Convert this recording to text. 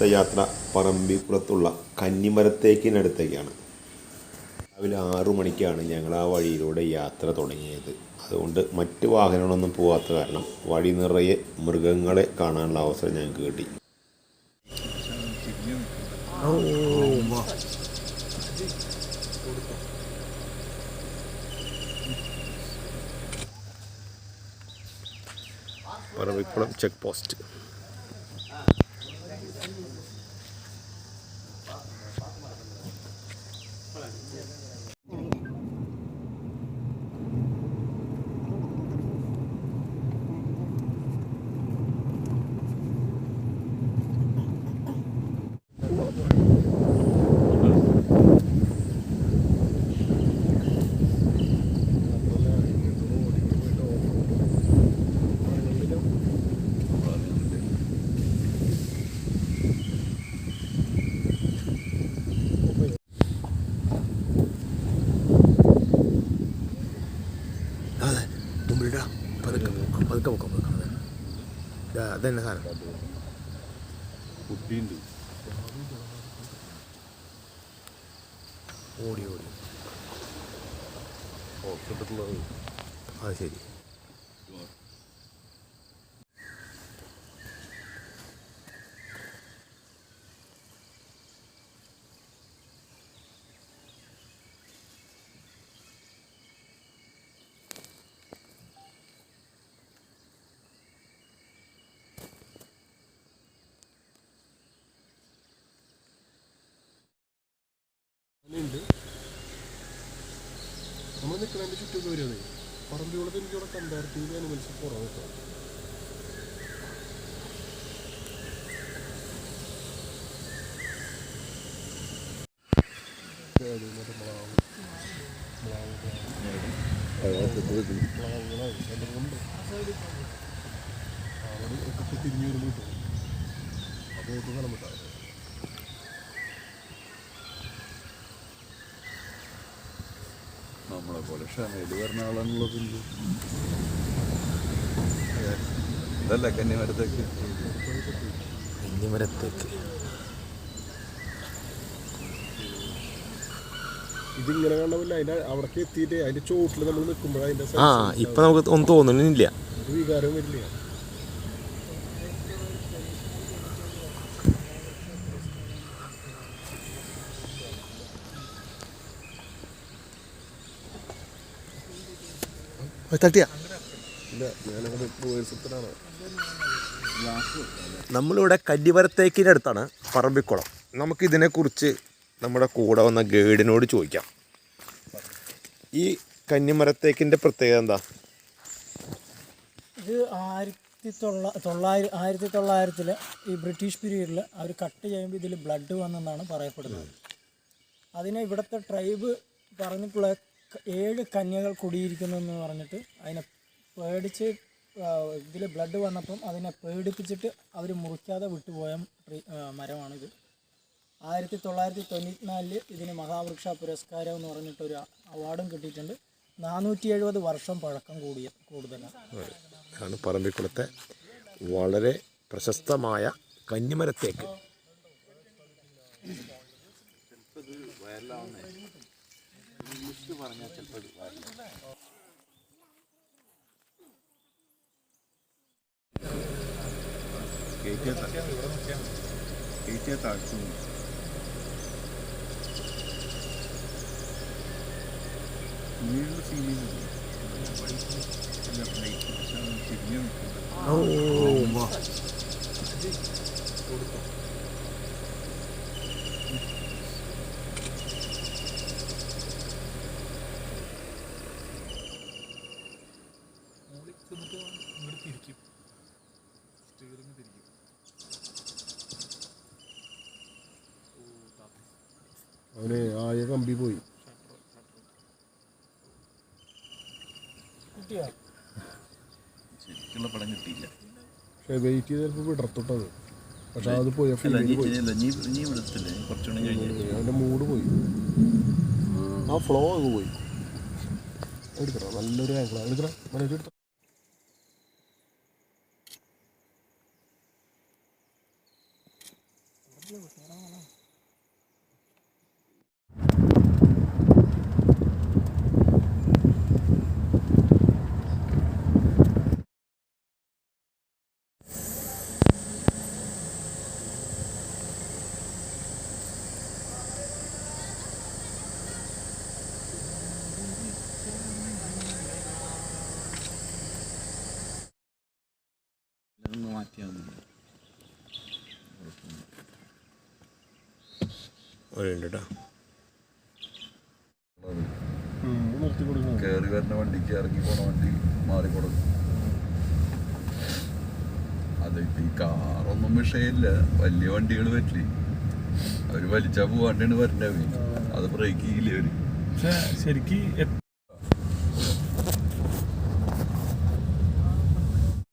അടുത്ത യാത്ര പറമ്പിപ്പുറത്തുള്ള കന്നിമരത്തേക്കിനടുത്തേക്കാണ്. രാവിലെ ആറു മണിക്കാണ് ഞങ്ങൾ ആ വഴിയിലൂടെ യാത്ര തുടങ്ങിയത്. അതുകൊണ്ട് മറ്റ് വാഹനങ്ങളൊന്നും പോകാത്ത കാരണം വഴി നിറയെ മൃഗങ്ങളെ കാണാനുള്ള അവസരം ഞങ്ങൾക്ക് കിട്ടി. പറമ്പിക്കുളം ചെക്ക് പോസ്റ്റ് അതെ മുമ്പിലിടാ പതുക്കെ ആ, പതുക്കെ പൊക്കാം പതുക്കെ അതെ ഇതാ, അതന്നെ സാധനം. കുട്ടിയുണ്ട്. ഓടി ഓടി. ഹോസ്പിറ്റലിൽ അത് ശരി. നിൽക്കുന്നതിന്റെ ചുറ്റും വരുന്നത് പറമ്പിയോളത്ത് എനിക്കിവിടെ കമ്പാരിറ്റീവ്ലി അനിമൽസ് കുറവ് കേട്ടോ. ഏത് മറ്റേ മ്ലാവ് മ്ലാവ് മ്ലാവുകളായി എല്ലാം കൊണ്ട് അവിടെ ഒക്കെ തിരിഞ്ഞു വരുമ്പോൾ കിട്ടും അപ്പോൾ ഫലം കിട്ടാം നമ്മളെ പോലെ. ക്ഷമയിൽ വരുന്ന ആളാണുള്ളതുണ്ട് അതല്ല കന്യമരത്തേക്ക് കന്നിമരത്തേക്ക്. ഇതിങ്ങനെ കണ്ടല്ല അതിന്റെ അവിടേക്ക് എത്തിയിട്ട് അതിന്റെ ചോട്ടിൽ നമ്മൾ നിൽക്കുമ്പോൾ അതിന്റെ ആ ഇപ്പൊ നമുക്ക് ഒന്നും തോന്നുന്നില്ല ഒരു വികാരം വരില്ല. തട്ടിയ നമ്മളിവിടെ കല്ലിവരത്തേക്കിന്റെ അടുത്താണ് പറമ്പിക്കുളം. നമുക്കിതിനെക്കുറിച്ച് നമ്മുടെ കൂടെ വന്ന ഗൈഡിനോട് ചോദിക്കാം. ഈ കന്നിമരത്തേക്കിന്റെ പ്രത്യേകത എന്താ? ഇത് ആയിരത്തി തൊള്ള തൊള്ളായിരം ആയിരത്തി തൊള്ളായിരത്തിൽ ഈ ബ്രിട്ടീഷ് പീരീഡിൽ അവർ കട്ട് ചെയ്യുമ്പോൾ ഇതിൽ ബ്ലഡ് വന്നെന്നാണ് പറയപ്പെടുന്നത്. അതിനെ ഇവിടുത്തെ ട്രൈബ് പറഞ്ഞിട്ടുള്ള ഏഴ് കന്യകൾ കുടിയിരിക്കുന്നു എന്ന് പറഞ്ഞിട്ട് അതിനെ പേടിച്ച് ഇതിൽ ബ്ലഡ് വന്നപ്പം അതിനെ പേടിപ്പിച്ചിട്ട് അവർ മുറിക്കാതെ വിട്ടുപോയ മരമാണിത്. ആയിരത്തി തൊള്ളായിരത്തി തൊണ്ണൂറ്റിനാലിൽ ഇതിന് മഹാവൃക്ഷ പുരസ്കാരം എന്ന് പറഞ്ഞിട്ടൊരു അവാർഡും കിട്ടിയിട്ടുണ്ട്. നാനൂറ്റി എഴുപത് വർഷം പഴക്കം കൂടിയ കൂടുതലാണ് പറമ്പിക്കുളത്തെ വളരെ പ്രശസ്തമായ കന്നിമരത്തേക്ക്. കയറ്റിയ താഴ്ച വീണ്ടും വാ തിരിഞ്ഞു നിൽക്കുന്നത്. അവന് ആയ കമ്പി പോയി. കിട്ടിയോ? ശരിക്കുള്ള പടം കിട്ടിയില്ല. പക്ഷെ വെയിറ്റ് ചെയ്ത് ചിലപ്പോൾ വിടർത്തിട്ടത്. പക്ഷെ അത് പോയി അവന്റെ മൂഡ് പോയി. ആ ഫ്ലോ അങ്ങ് പോയി. എടുക്കണം നല്ലൊരു ആംഗിൾ എടുക്കണം എടുത്ത? Ya, gua. വഴിയുണ്ട് കേട്ടോ കയറി വരുന്ന വണ്ടിക്ക് ഇറങ്ങി പോണ വണ്ടി ഈ കാറൊന്നും വിഷയമില്ല. വലിയ വണ്ടികൾ പറ്റില്ല അവർ വലിച്ചാ പോവാണ്ടാണ് വരണ്ടവേ അത് ബ്രേക്ക് ചെയ്യില്ല അവർ? ശരിക്കും